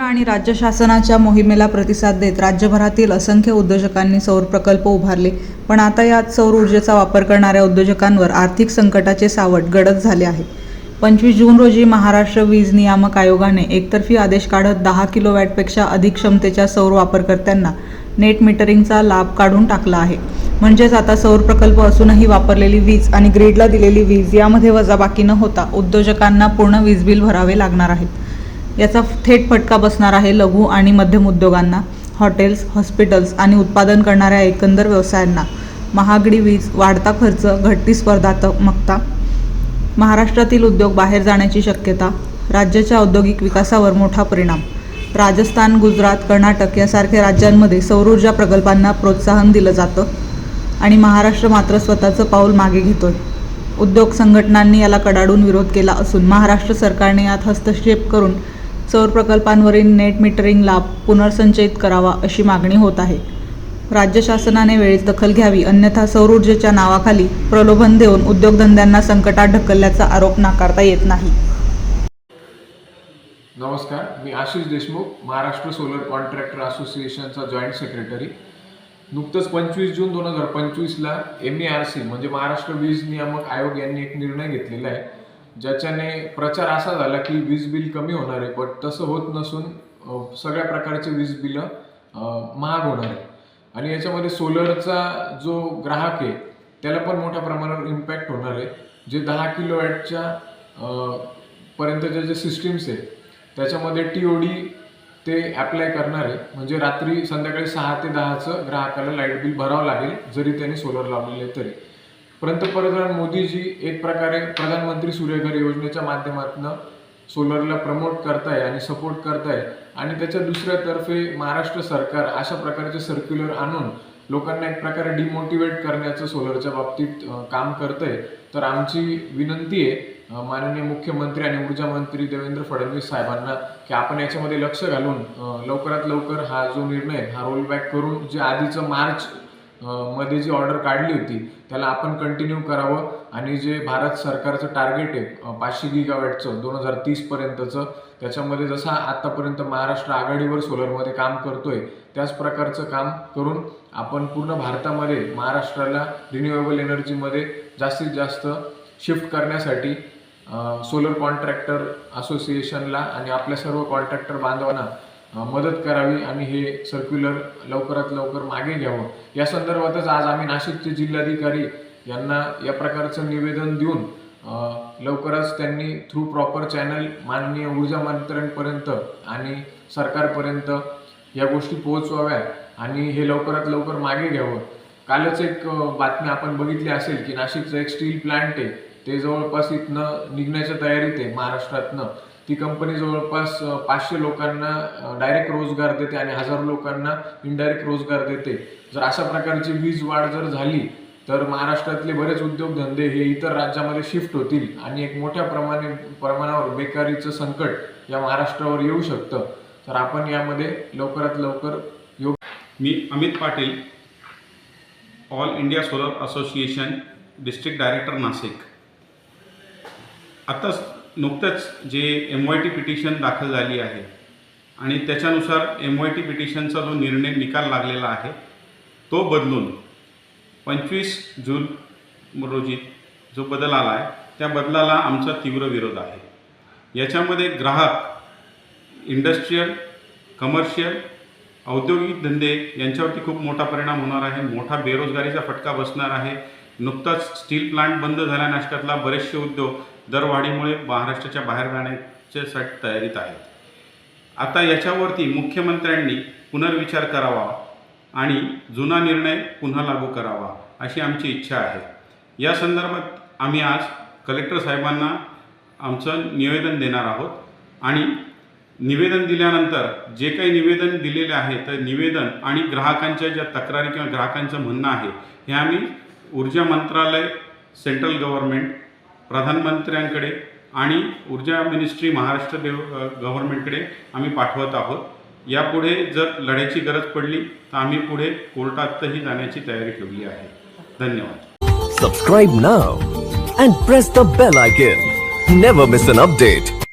आणि राज्य शासनाच्या मोहिमेला प्रतिसाद देत राज्यभरातील असंख्य उद्योजकांनी सौर प्रकल्प उभारले. पण आता यात सौर ऊर्जेचा वापर करणाऱ्या उद्योजकांवर आर्थिक संकटाचे सावट गडद झाले आहे. पंचवीस जून रोजी महाराष्ट्र वीज नियामक आयोगाने एकतर्फी आदेश काढत दहा किलोवॅटपेक्षा अधिक क्षमतेच्या सौर वापरकर्त्यांना नेट मीटरिंगचा लाभ काढून टाकला आहे. म्हणजेच आता सौर प्रकल्प असूनही वापरलेली वीज आणि ग्रीडला दिलेली वीज यामध्ये वजाबाकी न होता. उद्योजकांना पूर्ण वीज बिल भरावे लागणार आहेत याचा थेट फटका बसणार आहे लघु आणि मध्यम उद्योगांना हॉटेल्स हॉस्पिटल्स आणि उत्पादन करणाऱ्या एकंदर व्यवसायांना. महागडी वीज वाढता खर्च घटती स्पर्धात्मकता महाराष्ट्रातील उद्योग बाहेर जाण्याची शक्यता राज्याच्या औद्योगिक विकासावर मोठा परिणाम. राजस्थान गुजरात कर्नाटक यासारख्या राज्यांमध्ये सौरऊर्जा प्रकल्पांना प्रोत्साहन दिलं जातं आणि महाराष्ट्र मात्र स्वतःचं पाऊल मागे घेतोय. उद्योग संघटनांनी याला कडाडून विरोध केला असून महाराष्ट्र सरकारने यात हस्तक्षेप करून सौर प्रकल्पांवरील नेट मीटरिंग लाभ पुनर्संचयित करावा अशी मागणी होत आहे. राज्य शासनाने वेळेत दखल घ्यावी अन्यथा सौर ऊर्जेच्या नावाखाली प्रलोभन देऊन उद्योगधंद्यांना संकटात ढकलल्याचा आरोप नाकारता येत नाही. नमस्कार मी आशिष देशमुख महाराष्ट्र सोलर कॉन्ट्रॅक्टर असोसिएशनचा जॉईंट सेक्रेटरी. नुकतंच पंचवीस जून दोन हजार पंचवीसला एम ई आर सी म्हणजे महाराष्ट्र वीज नियामक आयोग यांनी एक निर्णय घेतलेला आहे. ज्याच्याने प्रचार असा झाला की वीज बिल कमी होणार आहे बट तसं होत नसून सगळ्या प्रकारचे वीज बिलं महाग होणार आहे आणि याच्यामध्ये सोलरचा जो ग्राहक आहे त्याला पण मोठ्या प्रमाणावर इम्पॅक्ट होणार आहे. जे दहा किलो वॅटच्या पर्यंतच्या जे सिस्टीम्स आहे त्याच्यामध्ये टी ओ डी ते ॲप्लाय करणार आहे. म्हणजे रात्री संध्याकाळी सहा ते दहाचं ग्राहकाला लाइट बिल भरावं लागेल जरी त्याने सोलर लावलेले तरी. पंतप्रधान मोदीजी एक प्रकारे प्रधानमंत्री सूर्यघर योजनेच्या माध्यमातून सोलरला प्रमोट करताय आणि सपोर्ट करताय. आणि त्याच्या दुसऱ्या तर्फे महाराष्ट्र सरकार अशा प्रकारचे सर्क्युलर आणून लोकांना एक प्रकारे डिमोटिवेट करण्याचं सोलरच्या बाबतीत काम करतंय. तर आमची विनंती आहे माननीय मुख्यमंत्री आणि ऊर्जा मंत्री देवेंद्र फडणवीस साहेबांना की आपण याच्यामध्ये लक्ष घालून लवकरात लवकर हा जो निर्णय हा रोल बॅक करून जे आधीचं मार्च मध्ये जी ऑर्डर काढली होती त्याला आपण कंटिन्यू करावं आणि जे भारत सरकारचं टार्गेट आहे पाचशे गिगावॅटचं दोन हजार तीस पर्यंतचं त्याच्यामध्ये जसा आतापर्यंत महाराष्ट्र आघाडीवर सोलरमध्ये काम करतोय त्याच प्रकारचं काम करून आपण पूर्ण भारतामध्ये महाराष्ट्राला रिन्युएबल एनर्जीमध्ये जास्तीत जास्त शिफ्ट करण्यासाठी सोलर कॉन्ट्रॅक्टर असोसिएशनला आणि आपल्या सर्व कॉन्ट्रॅक्टर बांधवांना मदत करावी आणि हे सर्क्युलर लवकरात लवकर मागे घ्यावं. या संदर्भातच आज आम्ही नाशिकचे जिल्हाधिकारी यांना या प्रकारचं निवेदन देऊन लवकरच त्यांनी थ्रू प्रॉपर चॅनल माननीय ऊर्जा मंत्र्यांपर्यंत आणि सरकारपर्यंत या गोष्टी पोहोचवाव्या आणि हे लवकरात लवकर मागे घ्यावं. कालच एक बातमी आपण बघितली असेल की नाशिकचं एक स्टील प्लांट आहे. ते जवळपास इथनं निघण्याच्या तयारीत आहे महाराष्ट्रातनं. ती कंपनी जवळपास पाचशे लोकांना डायरेक्ट रोजगार देते आणि हजारो लोकांना इनडायरेक्ट रोजगार देते. जर अशा प्रकारची वीज वाढ जर झाली तर महाराष्ट्रातले बरेच उद्योगधंदे हे इतर राज्यामध्ये शिफ्ट होतील आणि एक मोठ्या प्रमाणे प्रमाणावर बेकारीचं संकट या महाराष्ट्रावर येऊ शकतं. तर आपण यामध्ये लवकरात लवकर योग मी Amit Patil all India solar association district director Nashik. आताच नुकतंच जे एम वाय टी पिटिशन दाखल झाली आहे आणि त्याच्यानुसार एम वाय टी पिटिशनचा जो निर्णय निकाल लागलेला आहे तो बदलून पंचवीस जून रोजी जो बदल आला आहे त्या बदलाला आमचा तीव्र विरोध आहे. याच्यामध्ये ग्राहक इंडस्ट्रीयल कमर्शियल औद्योगिक धंदे यांच्यावरती खूप मोठा परिणाम होणार आहे. मोठा बेरोजगारीचा फटका बसणार आहे. नुकताच स्टील प्लांट बंद झाल्या नाशकातला बरेचसे उद्योग दरवाढीमुळे महाराष्ट्राच्या बाहेर जाण्याच्यासाठी तयारीत आहेत. आता याच्यावरती मुख्यमंत्र्यांनी पुनर्विचार करावा आणि जुना निर्णय पुन्हा लागू करावा अशी आमची इच्छा आहे. या संदर्भात आम्ही आज कलेक्टर साहेबांना आमचं निवेदन देणार आहोत आणि निवेदन दिल्यानंतर जे काही निवेदन दिलेले आहे तर निवेदन आणि ग्राहकांच्या ज्या तक्रारी किंवा ग्राहकांचं म्हणणं आहे हे आम्ही ऊर्जा मंत्रालय सेंट्रल गव्हर्नमेंट प्रधानमंत्र्यांकडे आणि ऊर्जा मिनिस्ट्री महाराष्ट्र देव गव्हर्नमेंटकडे आम्ही पाठवत आहोत. यापुढे जर लढ्याची गरज पडली तर आम्ही पुढे कोर्टातही जाण्याची तयारी ठेवली आहे. धन्यवाद. Subscribe now and press the bell icon never miss an update